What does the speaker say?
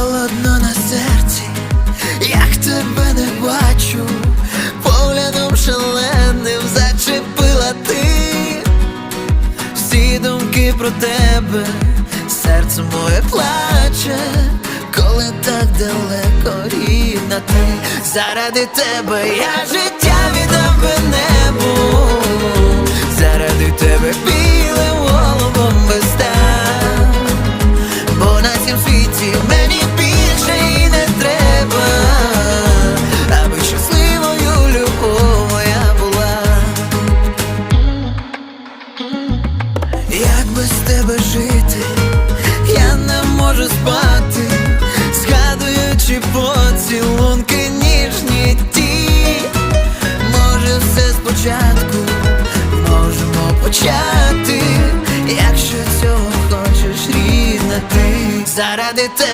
холодно на серці, як тебе не бачу, поглядом шаленим зачепила ти. Всі думки про тебе, серце моє плаче, коли так далеко рідна ти, заради тебе я життя віддав би небу, заради тебе цім мені більше і не треба, аби щасливою любов була. Як без тебе жити, я не можу спати, згадуючи поцілунки ніжні ті. Може, все спочатку можемо почати, якщо цього хочеш рідна ти заради тебе.